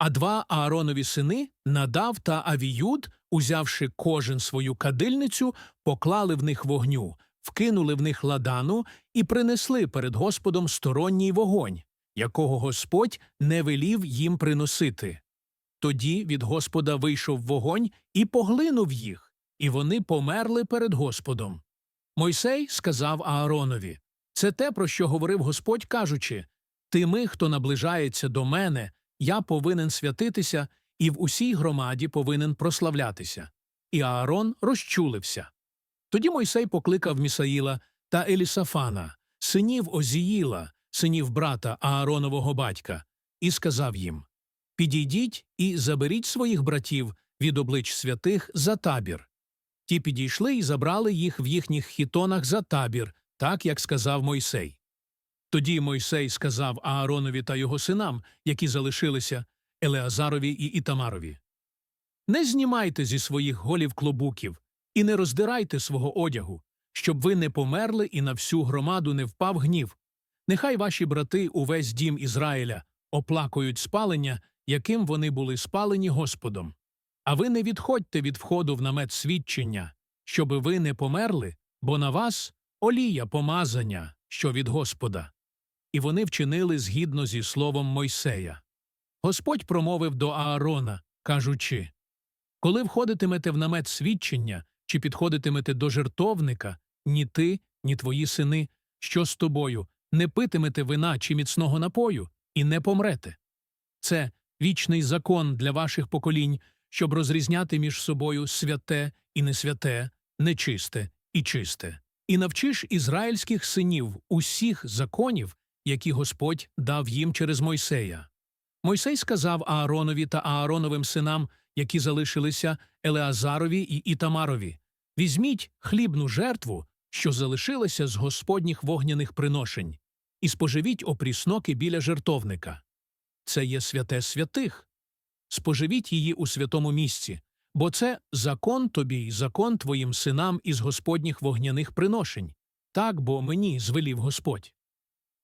А два Ааронові сини, Надав та Авіюд, узявши кожен свою кадильницю, поклали в них вогню, вкинули в них ладану і принесли перед Господом сторонній вогонь, якого Господь не велів їм приносити. Тоді від Господа вийшов вогонь і поглинув їх, і вони померли перед Господом. Мойсей сказав Ааронові це те, про що говорив Господь, кажучи Тими, хто наближається до мене, я повинен святитися і в усій громаді повинен прославлятися. І Аарон розчулився. Тоді Мойсей покликав Місаїла та Елісафана, синів Озіїла, синів брата Ааронового батька, і сказав їм Підійдіть і заберіть своїх братів від облич святих за табір. Ті підійшли і забрали їх в їхніх хітонах за табір, так як сказав Мойсей. Тоді Мойсей сказав Ааронові та його синам, які залишилися, Елеазарові і Ітамарові. Не знімайте зі своїх голів клобуків і не роздирайте свого одягу, щоб ви не померли і на всю громаду не впав гнів. Нехай ваші брати увесь дім Ізраїля оплакують спалення, яким вони були спалені Господом. А ви не відходьте від входу в намет свідчення, щоби ви не померли, бо на вас олія помазання, що від Господа. І вони вчинили згідно зі словом Мойсея. Господь промовив до Аарона, кажучи Коли входитимете в намет свідчення чи підходитимете до жертовника, ні ти, ні твої сини, що з тобою, не питимете вина чи міцного напою, і не помрете. Це вічний закон для ваших поколінь, щоб розрізняти між собою святе і несвяте, нечисте і чисте. І навчиш ізраїльських синів усіх законів, які Господь дав їм через Мойсея. Мойсей сказав Ааронові та Аароновим синам, які залишилися Елеазарові і Ітамарові Візьміть хлібну жертву, що залишилася з господніх вогняних приношень, і споживіть опрісноки біля жертовника. Це є святе святих. Споживіть її у святому місці, бо це закон тобі й закон твоїм синам із господніх вогняних приношень. Так бо мені звелів Господь.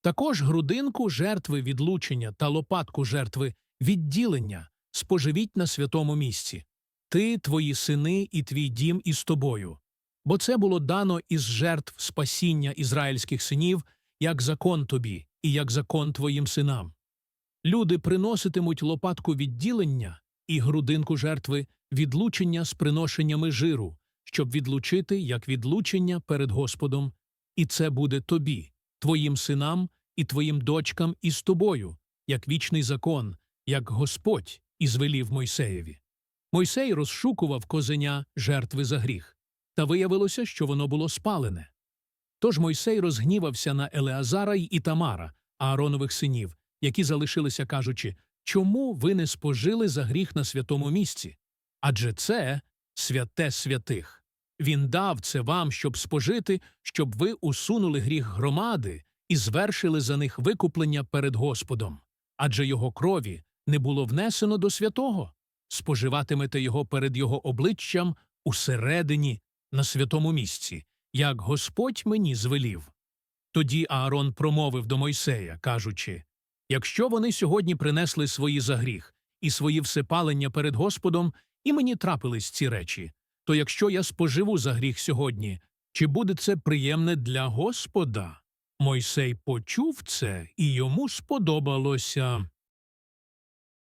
Також грудинку жертви відлучення та лопатку жертви відділення споживіть на святому місці. Ти, твої сини і твій дім із тобою. Бо це було дано із жертв спасіння ізраїльських синів, як закон тобі і як закон твоїм синам. Люди приноситимуть лопатку відділення і грудинку жертви відлучення з приношеннями жиру, щоб відлучити як відлучення перед Господом, і це буде тобі, твоїм синам і твоїм дочкам із тобою, як вічний закон, як Господь і звелів Мойсеєві. Мойсей розшукував козеня жертви за гріх, та виявилося, що воно було спалене. Тож Мойсей розгнівався на Елеазара й Ітамара, Ааронових синів, які залишилися, кажучи, чому ви не спожили за гріх на святому місці? Адже це святе святих. Він дав це вам, щоб спожити, щоб ви усунули гріх громади і звершили за них викуплення перед Господом. Адже його крові не було внесено до святого. Споживатимете його перед його обличчям усередині, на святому місці, як Господь мені звелів. Тоді Аарон промовив до Мойсея, кажучи Якщо вони сьогодні принесли свої за гріх і свої всепалення перед Господом, і мені трапились ці речі, то якщо я споживу за гріх сьогодні, чи буде це приємне для Господа? Мойсей почув це, і йому сподобалося.